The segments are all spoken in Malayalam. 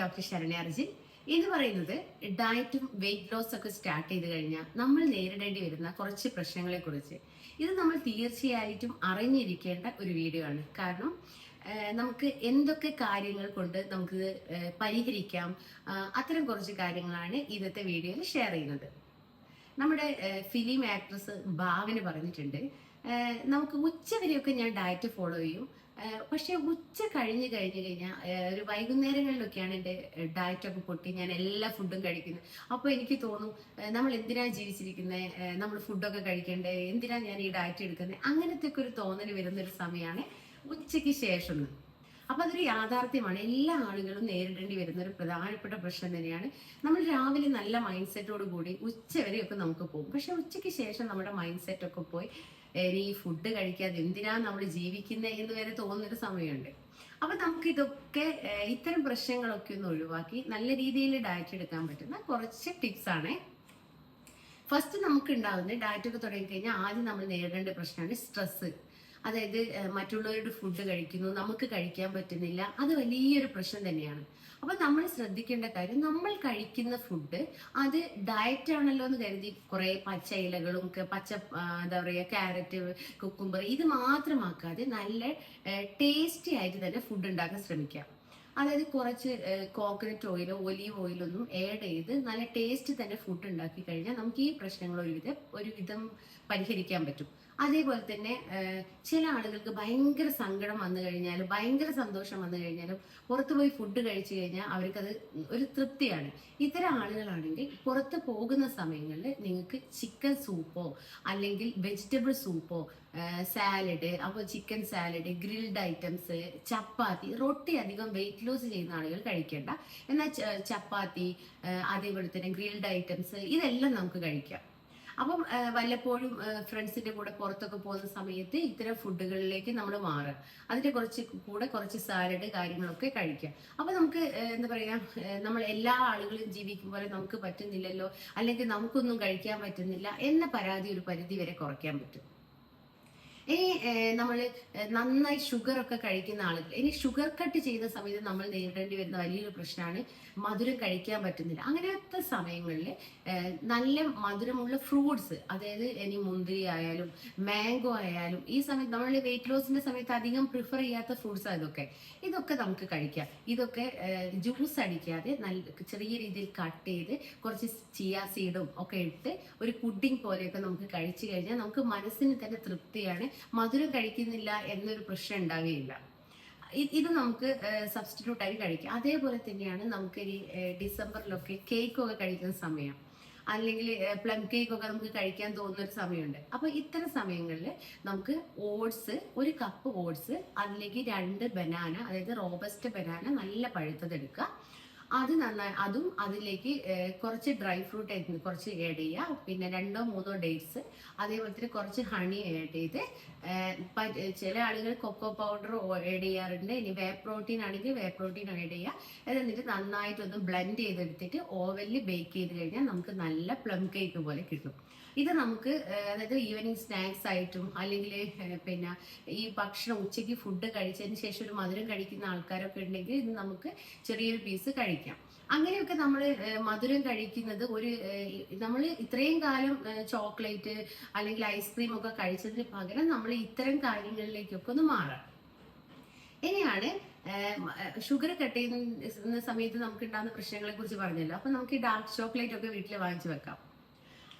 ഡോക്ടർ ശരണ്യ അർജിൻ. എന്ന് പറയുന്നത് ഡയറ്റും വെയിറ്റ് ലോസ് ഒക്കെ സ്റ്റാർട്ട് ചെയ്ത് കഴിഞ്ഞാൽ നമ്മൾ നേരിടേണ്ടി വരുന്ന കുറച്ച് പ്രശ്നങ്ങളെ കുറിച്ച് ഇത് നമ്മൾ തീർച്ചയായിട്ടും അറിഞ്ഞിരിക്കേണ്ട ഒരു വീഡിയോ ആണ് കാരണം നമുക്ക് എന്തൊക്കെ കാര്യങ്ങൾ കൊണ്ട് നമുക്ക് പരിഹരിക്കാം അത്തരം കുറച്ച് കാര്യങ്ങളാണ് ഇന്നത്തെ വീഡിയോയിൽ ഷെയർ ചെയ്യുന്നത്. നമ്മുടെ ഫിലിം ആക്ട്രസ് ഭാവന പറഞ്ഞിട്ടുണ്ട് നമുക്ക് ഉച്ചവരെയൊക്കെ ഞാൻ ഡയറ്റ് ഫോളോ ചെയ്യും. പക്ഷെ ഉച്ച കഴിഞ്ഞ് കഴിഞ്ഞ് കഴിഞ്ഞാൽ ഒരു വൈകുന്നേരങ്ങളിലൊക്കെയാണ് എന്റെ ഡയറ്റൊക്കെ പൊട്ടി. ഞാൻ എല്ലാ ഫുഡും കഴിക്കുന്നത് അപ്പോൾ എനിക്ക് തോന്നും നമ്മൾ എന്തിനാ ജീവിച്ചിരിക്കുന്നത് നമ്മൾ ഫുഡൊക്കെ കഴിക്കണ്ടേ? എന്തിനാ ഞാൻ ഈ ഡയറ്റ് എടുക്കുന്നത് അങ്ങനത്തെ ഒക്കെ ഒരു തോന്നൽ വരുന്നൊരു സമയമാണ് ഉച്ചയ്ക്ക് ശേഷം. അപ്പം അതൊരു യാഥാർത്ഥ്യമാണ്. എല്ലാ ആളുകളും നേരിടേണ്ടി വരുന്ന ഒരു പ്രധാനപ്പെട്ട പ്രശ്നം തന്നെയാണ്. നമ്മൾ രാവിലെ നല്ല മൈൻഡ് സെറ്റോട് കൂടി ഉച്ച വരെയൊക്കെ നമുക്ക് പോകും. പക്ഷെ ഉച്ചയ്ക്ക് ശേഷം നമ്മുടെ മൈൻഡ് സെറ്റൊക്കെ പോയി ഈ ഫുഡ് കഴിക്കാതെ എന്തിനാ നമ്മൾ ജീവിക്കുന്നത് എന്ന് വരെ തോന്നുന്നൊരു സമയമുണ്ട്. അപ്പൊ നമുക്ക് ഇതൊക്കെ ഇത്തരം പ്രശ്നങ്ങളൊക്കെ ഒന്ന് ഒഴിവാക്കി നല്ല രീതിയിൽ ഡയറ്റ് എടുക്കാൻ പറ്റുന്ന കുറച്ച് ടിപ്സ് ആണ്. ഫസ്റ്റ് നമുക്ക് ഉണ്ടാകുന്ന ഡയറ്റ് ഒക്കെ തുടങ്ങി കഴിഞ്ഞാൽ ആദ്യം നമ്മൾ നേരിടേണ്ട പ്രശ്നമാണ് സ്ട്രെസ് അതായത് മറ്റുള്ളവരുടെ ഫുഡ് കഴിക്കുന്നു നമുക്ക് കഴിക്കാൻ പറ്റുന്നില്ല അത് വലിയൊരു പ്രശ്നം തന്നെയാണ്. അപ്പൊ നമ്മൾ ശ്രദ്ധിക്കേണ്ട കാര്യം നമ്മൾ കഴിക്കുന്ന ഫുഡ് അത് ഡയറ്റ് ആണല്ലോ എന്ന് കരുതി കുറെ പച്ച ഇലകളും പച്ച എന്താ പറയുക ക്യാരറ്റ് കുക്കുംബർ ഇത് മാത്രമാക്കാതെ നല്ല ടേസ്റ്റി ആയിട്ട് തന്നെ ഫുഡ് ഉണ്ടാക്കാൻ ശ്രമിക്കാം അതായത് കുറച്ച് കോക്കനട്ട് ഓയിലോ ഒലീവ് ഓയിലോ ഒന്നും ആഡ് ചെയ്ത് നല്ല ടേസ്റ്റ് തന്നെ ഫുഡ് ഉണ്ടാക്കി കഴിഞ്ഞാൽ നമുക്ക് ഈ പ്രശ്നങ്ങൾ ഒരുവിധം ഒരുവിധം പരിഹരിക്കാൻ പറ്റും. അതേപോലെ തന്നെ ചില ആളുകൾക്ക് ഭയങ്കര സങ്കടം വന്നു കഴിഞ്ഞാലും ഭയങ്കര സന്തോഷം വന്നു കഴിഞ്ഞാലും പുറത്തു പോയി ഫുഡ് കഴിച്ചു കഴിഞ്ഞാൽ അവർക്കത് ഒരു തൃപ്തിയാണ്. ഇത്തരം ആളുകളാണെങ്കിൽ പുറത്ത് പോകുന്ന സമയങ്ങളിൽ നിങ്ങൾക്ക് ചിക്കൻ സൂപ്പോ അല്ലെങ്കിൽ വെജിറ്റബിൾ സൂപ്പോ സാലഡ് അപ്പോൾ chicken salad grilled items chapati റൊട്ടി അധികം വെയിറ്റ് ലോസ് ചെയ്യുന്ന ആളുകൾ കഴിക്കേണ്ട. എന്നാൽ ചപ്പാത്തി അതേപോലെ തന്നെ ഗ്രിൽഡ് ഐറ്റംസ് ഇതെല്ലാം നമുക്ക് കഴിക്കാം. അപ്പം വല്ലപ്പോഴും ഫ്രണ്ട്സിന്റെ കൂടെ പുറത്തൊക്കെ പോകുന്ന സമയത്ത് ഇത്തരം ഫുഡുകളിലേക്ക് നമ്മൾ മാറുക. അതിന്റെ കുറച്ച് കൂടെ കുറച്ച് സാലഡ് കാര്യങ്ങളൊക്കെ കഴിക്കുക. അപ്പൊ നമുക്ക് എന്താ പറയാ നമ്മൾ എല്ലാ ആളുകളും ജീവിക്കും പോലെ നമുക്ക് പറ്റുന്നില്ലല്ലോ അല്ലെങ്കിൽ നമുക്കൊന്നും കഴിക്കാൻ പറ്റുന്നില്ല എന്ന പരാതി ഒരു പരിധി വരെ കുറയ്ക്കാൻ പറ്റും. ഇനി നമ്മൾ നന്നായി ഷുഗർ ഒക്കെ കഴിക്കുന്ന ആളുകൾ ഇനി ഷുഗർ കട്ട് ചെയ്യുന്ന സമയത്ത് നമ്മൾ നേരിടേണ്ടി വരുന്ന വലിയൊരു പ്രശ്നമാണ് മധുരം കഴിക്കാൻ പറ്റുന്നില്ല. അങ്ങനത്തെ സമയങ്ങളിൽ നല്ല മധുരമുള്ള ഫ്രൂട്ട്സ് അതായത് ഇനി മുന്തിരി ആയാലും മാംഗോ ആയാലും ഈ സമയത്ത് നമ്മൾ വെയിറ്റ് ലോസിന്റെ സമയത്ത് അധികം പ്രിഫർ ചെയ്യാത്ത ഫ്രൂട്ട്സ് അതൊക്കെ ഇതൊക്കെ. നമുക്ക് കഴിക്കാം. ഇതൊക്കെ ജ്യൂസ് അടിക്കാതെ നല്ല ചെറിയ രീതിയിൽ കട്ട് ചെയ്ത് കുറച്ച് ചിയ സീഡും ഒക്കെ ഇട്ട് ഒരു പുഡിംഗ് പോലെയൊക്കെ നമുക്ക് കഴിച്ചു കഴിഞ്ഞാൽ നമുക്ക് മനസ്സിന് തന്നെ തൃപ്തിയാണ് മധുരം കഴിക്കുന്നില്ല എന്നൊരു പ്രശ്നം ഉണ്ടാവുകയില്ല. ഇത് നമുക്ക് സബ്സ്റ്റിറ്റ്യൂട്ട് ആയി കഴിക്കാം. അതേപോലെ തന്നെയാണ് നമുക്ക് ഈ ഡിസംബറിലൊക്കെ കേക്ക് ഒക്കെ കഴിക്കുന്ന സമയം. അല്ലെങ്കിൽ പ്ലം കേക്ക് ഒക്കെ നമുക്ക് കഴിക്കാൻ തോന്നുന്ന ഒരു സമയമുണ്ട്. അപ്പൊ ഇത്തരം സമയങ്ങളിൽ നമുക്ക് ഓട്സ് ഒരു കപ്പ് ഓട്സ് അല്ലെങ്കിൽ രണ്ട് ബനാന അതായത് റോബസ്റ്റ് ബനാന നല്ല പഴുത്തത് എടുക്കുക അത് നന്നായി അതും അതിലേക്ക് കുറച്ച് ഡ്രൈ ഫ്രൂട്ട് കുറച്ച് ആഡ് ചെയ്യുക. പിന്നെ രണ്ടോ മൂന്നോ ഡേറ്റ്സ് അതേപോലെ തന്നെ കുറച്ച് ഹണി ആഡ് ചെയ്ത് ചില ആളുകൾ കൊക്കോ പൗഡർ ആഡ് ചെയ്യാറുണ്ട്. ഇനി വേ പ്രോട്ടീൻ ആണെങ്കിൽ വേ പ്രോട്ടീൻ ആഡ് ചെയ്യുക. എന്നിട്ട് നന്നായിട്ടൊന്ന് ബ്ലെൻഡ് ചെയ്തെടുത്തിട്ട് ഓവനിൽ ബേക്ക് ചെയ്ത് കഴിഞ്ഞാൽ നമുക്ക് നല്ല പ്ലം കേക്ക് പോലെ കിട്ടും. ഇത് നമുക്ക് അതായത് ഈവനിങ് സ്നാക്സ് ആയിട്ടും അല്ലെങ്കിൽ പിന്നെ ഈ ഭക്ഷണം ഉച്ചയ്ക്ക് ഫുഡ് കഴിച്ചതിന് ശേഷം ഒരു മധുരം കഴിക്കുന്ന ആൾക്കാരൊക്കെ ഉണ്ടെങ്കിൽ ഇത് നമുക്ക് ചെറിയൊരു പീസ് കഴിക്കാം. അങ്ങനെയൊക്കെ നമ്മൾ മധുരം കഴിക്കുന്നത് ഒരു നമ്മൾ ഇത്രയും കാലം ചോക്ലേറ്റ് അല്ലെങ്കിൽ ഐസ്ക്രീം ഒക്കെ കഴിച്ചതിന് പകരം നമ്മൾ ഇത്തരം കാര്യങ്ങളിലേക്കൊക്കെ ഒന്ന് മാറാം ഇനിയാണ് ഷുഗർ കട്ട് ചെയ്യുന്ന സമയത്ത് നമുക്ക് ഉണ്ടാകുന്ന പ്രശ്നങ്ങളെ കുറിച്ച് പറഞ്ഞല്ലോ. അപ്പൊ നമുക്ക് ഈ ഡാർക്ക് ചോക്ലേറ്റ് ഒക്കെ വീട്ടിൽ വാങ്ങിച്ചു വെക്കാം.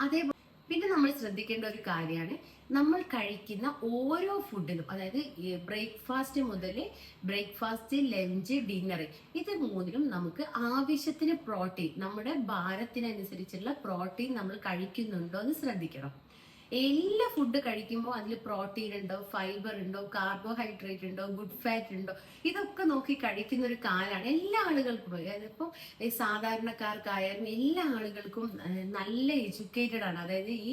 അതേപോലെ പിന്നെ നമ്മൾ ശ്രദ്ധിക്കേണ്ട ഒരു കാര്യമാണ് നമ്മൾ കഴിക്കുന്ന ഓരോ ഫുഡിലും അതായത് ബ്രേക്ക്ഫാസ്റ്റ് മുതൽ ബ്രേക്ക്ഫാസ്റ്റ് ലഞ്ച് ഡിന്നർ ഇത് മൂന്നിലും നമുക്ക് ആവശ്യത്തിന് പ്രോട്ടീൻ നമ്മുടെ ഭാരത്തിനനുസരിച്ചുള്ള പ്രോട്ടീൻ നമ്മൾ കഴിക്കുന്നുണ്ടോ എന്ന് ശ്രദ്ധിക്കണം. എല്ലാ ഫുഡ് കഴിക്കുമ്പോൾ അതിൽ പ്രോട്ടീൻ ഉണ്ടോ ഫൈബർ ഉണ്ടോ കാർബോഹൈഡ്രേറ്റ് ഉണ്ടോ ഗുഡ് ഫാറ്റ് ഉണ്ടോ ഇതൊക്കെ നോക്കി കഴിക്കുന്ന ഒരു കാലാണ് എല്ലാ ആളുകൾക്കും. അതിപ്പോൾ സാധാരണക്കാർക്കായാലും എല്ലാ ആളുകൾക്കും നല്ല എഡ്യൂക്കേറ്റഡ് ആണ്. അതായത് ഈ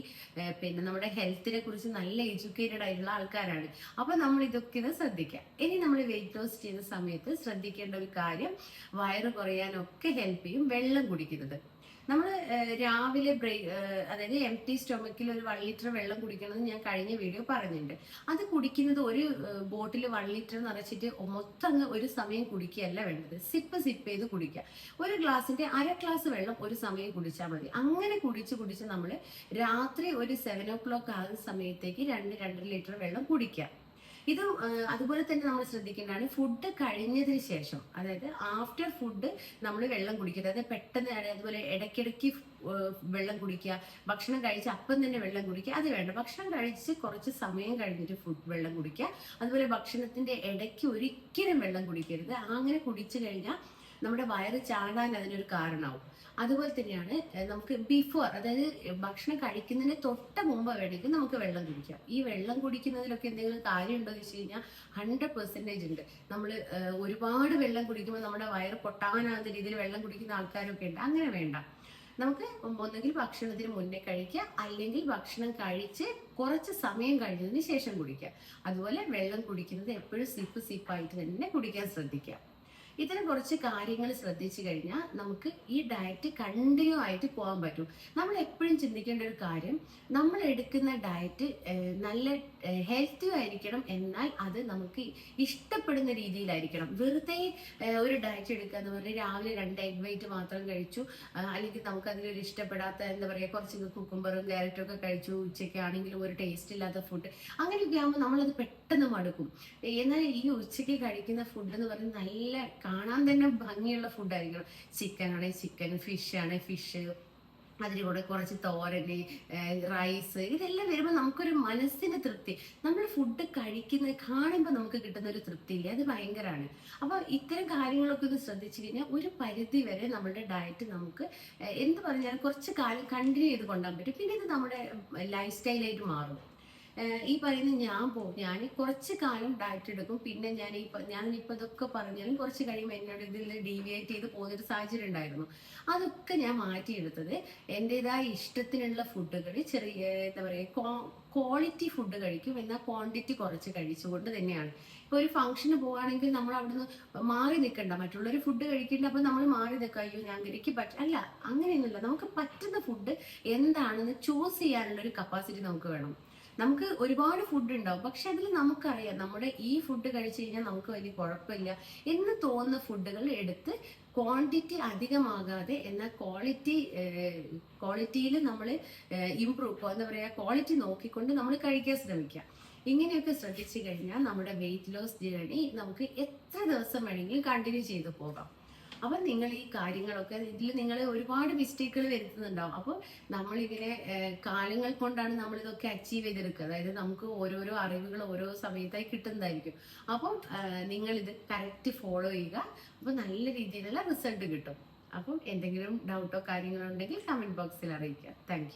പിന്നെ നമ്മുടെ ഹെൽത്തിനെ കുറിച്ച് നല്ല എഡ്യൂക്കേറ്റഡ് ആയിട്ടുള്ള ആൾക്കാരാണ്. അപ്പൊ നമ്മൾ ഇതൊക്കെ ഒന്ന് ശ്രദ്ധിക്കാം. ഇനി നമ്മൾ വെയിറ്റ് ലോസ് ചെയ്യുന്ന സമയത്ത് ശ്രദ്ധിക്കേണ്ട ഒരു കാര്യം വയറ് കുറയാനൊക്കെ ഹെൽപ്പ് ചെയ്യും വെള്ളം കുടിക്കുന്നത്. നമ്മൾ രാവിലെ ബ്രേക്ക് അതായത് എം ടി സ്റ്റൊമക്കിൽ ഒരു വൺ ലിറ്റർ വെള്ളം കുടിക്കണമെന്ന് ഞാൻ കഴിഞ്ഞ വീഡിയോ പറഞ്ഞിട്ടുണ്ട്. അത് കുടിക്കുന്നത് ഒരു ബോട്ടിൽ വൺ ലിറ്റർ നിറച്ചിട്ട് മൊത്തം അങ്ങ് ഒരു സമയം കുടിക്കുകയല്ല വേണ്ടത്. സിപ്പ് സിപ്പ് ചെയ്ത് കുടിക്കുക. ഒരു ഗ്ലാസിന്റെ അര ഗ്ലാസ് വെള്ളം ഒരു സമയം കുടിച്ചാൽ മതി. അങ്ങനെ കുടിച്ച് കുടിച്ച് നമ്മൾ രാത്രി ഒരു സെവൻ ഓ ക്ലോക്ക് ആകുന്ന സമയത്തേക്ക് രണ്ട് രണ്ടര ലിറ്റർ വെള്ളം കുടിക്കുക. ഇതും അതുപോലെ തന്നെ നമ്മൾ ശ്രദ്ധിക്കേണ്ടതാണ് ഫുഡ് കഴിഞ്ഞതിന് ശേഷം അതായത് ആഫ്റ്റർ ഫുഡ് നമ്മൾ വെള്ളം കുടിക്കരുത് അതായത് പെട്ടെന്ന് അതുപോലെ ഇടയ്ക്കിടയ്ക്ക് വെള്ളം കുടിക്കുക. ഭക്ഷണം കഴിച്ച് അപ്പം തന്നെ വെള്ളം കുടിക്കുക. അത് വേണ്ട. ഭക്ഷണം കഴിച്ച് കുറച്ച് സമയം കഴിഞ്ഞിട്ട് ഫുഡ് വെള്ളം കുടിക്കുക. അതുപോലെ ഭക്ഷണത്തിന്റെ ഇടയ്ക്ക് ഒരിക്കലും വെള്ളം കുടിക്കരുത്. അങ്ങനെ കുടിച്ചു കഴിഞ്ഞാൽ നമ്മുടെ വയറ് ചാടാൻ അതിനൊരു കാരണമാവും. അതുപോലെ തന്നെയാണ് നമുക്ക് ബിഫോർ അതായത് ഭക്ഷണം കഴിക്കുന്നതിന് തൊട്ട് മുമ്പ് വേണമെങ്കിൽ നമുക്ക് വെള്ളം കുടിക്കാം. ഈ വെള്ളം കുടിക്കുന്നതിലൊക്കെ എന്തെങ്കിലും കാര്യമുണ്ടോ എന്ന് വെച്ച് കഴിഞ്ഞാൽ ഹൺഡ്രഡ് പെർസെന്റേജ് ഉണ്ട്. നമ്മൾ ഒരുപാട് വെള്ളം കുടിക്കുമ്പോൾ നമ്മുടെ വയറ് പൊട്ടാനാകുന്ന രീതിയിൽ വെള്ളം കുടിക്കുന്ന ആൾക്കാരൊക്കെ ഉണ്ട്. അങ്ങനെ വേണ്ട. നമുക്ക് ഒന്നെങ്കിൽ ഭക്ഷണത്തിന് മുന്നേ കഴിക്കുക അല്ലെങ്കിൽ ഭക്ഷണം കഴിച്ച് കുറച്ച് സമയം കഴിഞ്ഞതിന് ശേഷം കുടിക്കുക. അതുപോലെ വെള്ളം കുടിക്കുന്നത് എപ്പോഴും സിപ്പ് സിപ്പായിട്ട് തന്നെ കുടിക്കാൻ ശ്രദ്ധിക്കുക. ഇത്തരം കുറച്ച് കാര്യങ്ങൾ ശ്രദ്ധിച്ചു കഴിഞ്ഞാൽ നമുക്ക് ഈ ഡയറ്റ് കണ്ടിന്യൂ ആയിട്ട് പോകാൻ പറ്റും. നമ്മൾ എപ്പോഴും ചിന്തിക്കേണ്ട ഒരു കാര്യം നമ്മൾ എടുക്കുന്ന ഡയറ്റ് നല്ല ഹെൽത്തി ആയിരിക്കണം എന്നാൽ അത് നമുക്ക് ഇഷ്ടപ്പെടുന്ന രീതിയിലായിരിക്കണം. വെറുതെ ഒരു ഡയറ്റ് എടുക്കുക എന്ന് പറഞ്ഞാൽ രാവിലെ രണ്ട് എഗ് വൈറ്റ് മാത്രം കഴിച്ചു അല്ലെങ്കിൽ നമുക്ക് അതിലൊരു ഇഷ്ടപ്പെടാത്ത എന്താ പറയുക കുറച്ച് കുക്കുംബറും ക്യാരറ്റും ഒക്കെ കഴിച്ചു ഉച്ചയ്ക്ക് ആണെങ്കിലും ഒരു ടേസ്റ്റ് ഇല്ലാത്ത ഫുഡ് അങ്ങനെയൊക്കെ ആകുമ്പോൾ നമ്മളത് പെട്ടെന്ന് മടുക്കും. എന്നാൽ ഈ ഉച്ചയ്ക്ക് കഴിക്കുന്ന ഫുഡ് എന്ന് പറഞ്ഞാൽ നല്ല കാണാൻ തന്നെ ഭംഗിയുള്ള ഫുഡായിരിക്കണം ചിക്കൻ ആണെങ്കിൽ ചിക്കൻ ഫിഷ് ആണെങ്കിൽ ഫിഷ് അതിന് കൂടെ കുറച്ച് തോരന് റൈസ് ഇതെല്ലാം വരുമ്പോൾ നമുക്കൊരു മനസ്സിന് തൃപ്തി. നമ്മൾ ഫുഡ് കഴിക്കുന്നത് കാണുമ്പോൾ നമുക്ക് കിട്ടുന്ന ഒരു തൃപ്തി ഇല്ലേ അത് ഭയങ്കരമാണ് അപ്പോൾ ഇത്തരം കാര്യങ്ങളൊക്കെ ഒന്ന് ശ്രദ്ധിച്ചു കഴിഞ്ഞാൽ ഒരു പരിധി വരെ നമ്മുടെ ഡയറ്റ് നമുക്ക് എന്ത് പറഞ്ഞാലും കുറച്ച് കാലം കണ്ടിന്യൂ ചെയ്ത് കൊണ്ടുപോകാൻ പറ്റും. പിന്നെ ഇത് നമ്മുടെ ലൈഫ് സ്റ്റൈലായിട്ട് മാറും. ഈ പറയുന്ന ഞാൻ പോകും ഞാൻ കുറച്ച് കാലം ഡയറ്റ് എടുക്കും. പിന്നെ ഞാൻ ഈ ഞാൻ ഇപ്പൊ ഇതൊക്കെ പറഞ്ഞാലും കുറച്ച് കഴിയുമ്പോൾ എന്നോട് ഇതിൽ ഡീവിയേറ്റ് ചെയ്ത് പോകുന്നൊരു സാഹചര്യം ഉണ്ടായിരുന്നു. അതൊക്കെ ഞാൻ മാറ്റിയെടുത്തത് എന്റെതായ ഇഷ്ടത്തിനുള്ള ഫുഡുകൾ ചെറിയ എന്താ പറയുക ക്വാളിറ്റി ഫുഡ് കഴിക്കും. എന്നാൽ ക്വാണ്ടിറ്റി കുറച്ച് കഴിച്ചുകൊണ്ട് തന്നെയാണ്. ഇപ്പോൾ ഒരു ഫംഗ്ഷന് പോവുകയാണെങ്കിൽ നമ്മൾ അവിടുന്ന് മാറി നിൽക്കണ്ട. മറ്റുള്ളവർ ഫുഡ് കഴിക്കേണ്ട അപ്പോൾ നമ്മൾ മാറി നിൽക്കുക അയ്യോ ഞാൻ എനിക്ക് പറ്റ അല്ല അങ്ങനെയൊന്നുമില്ല. നമുക്ക് പറ്റുന്ന ഫുഡ് എന്താണെന്ന് ചൂസ് ചെയ്യാനുള്ള ഒരു കപ്പാസിറ്റി നമുക്ക് വേണം. നമുക്ക് ഒരുപാട് ഫുഡ് ഉണ്ടാവും പക്ഷെ അതിൽ നമുക്കറിയാം നമ്മുടെ ഈ ഫുഡ് കഴിച്ചു കഴിഞ്ഞാൽ നമുക്ക് വലിയ കുഴപ്പമില്ല എന്ന് തോന്നുന്ന ഫുഡുകൾ എടുത്ത് ക്വാണ്ടിറ്റി അധികമാകാതെ എന്നാൽ ക്വാളിറ്റി ക്വാളിറ്റിയിൽ നമ്മൾ ഇമ്പ്രൂവ് എന്താ പറയുക ക്വാളിറ്റി നോക്കിക്കൊണ്ട് നമ്മൾ കഴിക്കാൻ ശ്രമിക്കാം. ഇങ്ങനെയൊക്കെ ശ്രദ്ധിച്ചു കഴിഞ്ഞാൽ നമ്മുടെ വെയിറ്റ് ലോസ് ജേണി നമുക്ക് എത്ര ദിവസം വേണമെങ്കിലും കണ്ടിന്യൂ ചെയ്തു പോകാം. അപ്പം നിങ്ങൾ ഈ കാര്യങ്ങളൊക്കെ ഇതിൽ നിങ്ങൾ ഒരുപാട് മിസ്റ്റേക്കുകൾ വരുത്തുന്നുണ്ടാവും. അപ്പോൾ നമ്മൾ ഇതിനെ കാലങ്ങൾ കൊണ്ടാണ് നമ്മൾ ഇതൊക്കെ അച്ചീവ് ചെയ്തെടുക്കുക. അതായത് നമുക്ക് ഓരോരോ അറിവുകൾ ഓരോ സമയത്തായി കിട്ടുന്നതായിരിക്കും. അപ്പം ഇത് കറക്റ്റ് ഫോളോ ചെയ്യുക. അപ്പോൾ നല്ല രീതിയിലുള്ള റിസൾട്ട് കിട്ടും. അപ്പം എന്തെങ്കിലും ഡൗട്ടോ കാര്യങ്ങളോ ഉണ്ടെങ്കിൽ കമന്റ് ബോക്സിൽ അറിയിക്കുക. താങ്ക്